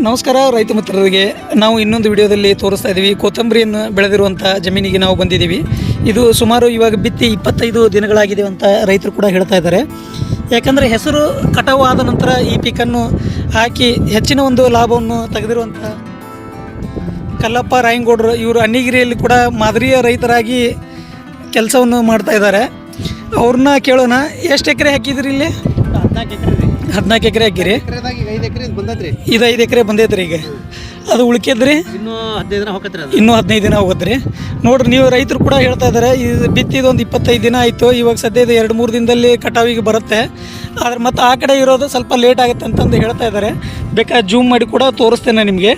ನಮಸ್ಕಾರ ರೈತ ಮಿತ್ರರಿಗೆ. ನಾವು ಇನ್ನೊಂದು ವಿಡಿಯೋದಲ್ಲಿ ತೋರಿಸ್ತಾ ಇದ್ದೀವಿ. ಕೊತ್ತಂಬರಿಯನ್ನು ಬೆಳೆದಿರುವಂಥ ಜಮೀನಿಗೆ ನಾವು ಬಂದಿದ್ದೀವಿ. ಇದು ಸುಮಾರು ಇವಾಗ ಬಿತ್ತಿ ಇಪ್ಪತ್ತೈದು ದಿನಗಳಾಗಿದೆ ಅಂತ ರೈತರು ಕೂಡ ಹೇಳ್ತಾ ಇದ್ದಾರೆ. ಯಾಕಂದರೆ ಹೆಸರು ಕಟಾವು ಆದ ನಂತರ ಈ ಪಿಕನ್ನು ಹಾಕಿ ಹೆಚ್ಚಿನ ಒಂದು ಲಾಭವನ್ನು ತೆಗೆದಿರುವಂಥ ಕಲ್ಲಪ್ಪ ರಾಯಂಗೌಡರು ಇವರು ಅಣ್ಣಿಗಿರಿಯಲ್ಲಿ ಕೂಡ ಮಾದರಿಯ ರೈತರಾಗಿ ಕೆಲಸವನ್ನು ಮಾಡ್ತಾ ಇದ್ದಾರೆ. ಅವ್ರನ್ನ ಕೇಳೋಣ. ಎಷ್ಟು ಎಕರೆ ಹಾಕಿದ್ರಿ ಇಲ್ಲಿ? ಹದಿನಾಲ್ಕು ಎಕರೆ ಹದಿನಾಲ್ಕು ಎಕರೆ ಹಾಕಿರಿ ಇದು ಐದು ಎಕರೆ ಬಂದೈತೆ ಇದು ಐದು ಎಕರೆ ಬಂದೈತ್ರಿ ಈಗ. ಅದು ಉಳ್ಕಿದ್ರಿ? ಇನ್ನೂ ಹದಿನೈದು ದಿನ ಹೋಗತ್ರಿ ಇನ್ನೂ ಹದಿನೈದು ದಿನ ನೋಡ್ರಿ ನೀವು ರೈತರು ಕೂಡ ಹೇಳ್ತಾ ಇದ್ದಾರೆ ಇದು ಬಿತ್ತಿದ ಒಂದು ಇಪ್ಪತ್ತೈದು ದಿನ ಆಯಿತು ಇವಾಗ ಸದ್ಯದ ಎರಡು ಮೂರು ದಿನದಲ್ಲಿ ಕಟಾವಿಗೆ ಬರುತ್ತೆ. ಆದ್ರೆ ಮತ್ತು ಆ ಕಡೆ ಇರೋದು ಸ್ವಲ್ಪ ಲೇಟ್ ಆಗುತ್ತೆ ಅಂತಂದು ಹೇಳ್ತಾ ಇದ್ದಾರೆ ಬೇಕಾದ್ರೆ ಜೂಮ್ ಮಾಡಿ ಕೂಡ ತೋರಿಸ್ತೇನೆ ನಿಮಗೆ.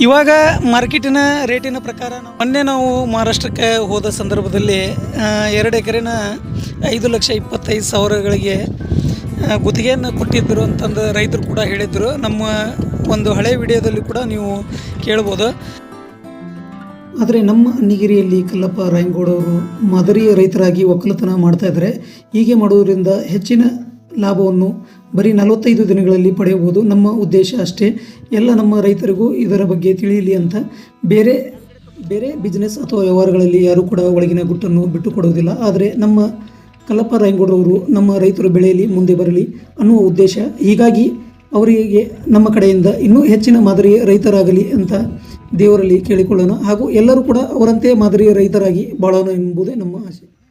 ಇವಾಗ ಮಾರ್ಕೆಟಿನ ರೇಟಿನ ಪ್ರಕಾರ ಮೊನ್ನೆ ನಾವು ಮಹಾರಾಷ್ಟ್ರಕ್ಕೆ ಹೋದ ಸಂದರ್ಭದಲ್ಲಿ ಎರಡು ಎಕರೆನ ಐದು ಲಕ್ಷ ಇಪ್ಪತ್ತೈದು ಸಾವಿರಗಳಿಗೆ ಗುತ್ತಿಗೆಯನ್ನು ಕೊಟ್ಟಿದ್ದರು ಅಂತಂದು ರೈತರು ಕೂಡ ಹೇಳಿದ್ದರು ನಮ್ಮ ಒಂದು ಹಳೆ ವಿಡಿಯೋದಲ್ಲಿ ಕೂಡ ನೀವು ಕೇಳ್ಬೋದು. ಆದರೆ ನಮ್ಮ ನಿಗಿರಿಯಲ್ಲಿ ಕಲ್ಲಪ್ಪ ರಾಯಂಗೌಡ ಅವರು ಮಾದರಿಯ ರೈತರಾಗಿ ಒಕ್ಕಲತನ ಮಾಡ್ತಾ ಇದ್ದಾರೆ. ಹೀಗೆ ಮಾಡುವುದರಿಂದ ಹೆಚ್ಚಿನ ಲಾಭವನ್ನು ಬರೀ ನಲವತ್ತೈದು ದಿನಗಳಲ್ಲಿ ಪಡೆಯಬಹುದು. ನಮ್ಮ ಉದ್ದೇಶ ಅಷ್ಟೇ. ಎಲ್ಲ ನಮ್ಮ ರೈತರಿಗೂ ಇದರ ಬಗ್ಗೆ ತಿಳಿಯಲಿ ಅಂತ. ಬೇರೆ ಬೇರೆ ಬಿಸ್ನೆಸ್ ಅಥವಾ ವ್ಯವಹಾರಗಳಲ್ಲಿ ಯಾರೂ ಕೂಡ ಒಳಗಿನ ಗುಟ್ಟನ್ನು ಬಿಟ್ಟುಕೊಡುವುದಿಲ್ಲ. ಆದರೆ ನಮ್ಮ ಕಲ್ಲಪ್ಪ ರಾಯಂಗೌಡರವರು ನಮ್ಮ ರೈತರು ಬೆಳೆಯಲಿ, ಮುಂದೆ ಬರಲಿ ಅನ್ನುವ ಉದ್ದೇಶ. ಹೀಗಾಗಿ ಅವರಿಗೆ ನಮ್ಮ ಕಡೆಯಿಂದ ಇನ್ನೂ ಹೆಚ್ಚಿನ ಮಾದರಿಯ ರೈತರಾಗಲಿ ಅಂತ ದೇವರಲ್ಲಿ ಕೇಳಿಕೊಳ್ಳೋಣ. ಹಾಗೂ ಎಲ್ಲರೂ ಕೂಡ ಅವರಂತೆ ಮಾದರಿಯ ರೈತರಾಗಿ ಬಾಳೋಣ ಎಂಬುದೇ ನಮ್ಮ ಆಸೆ.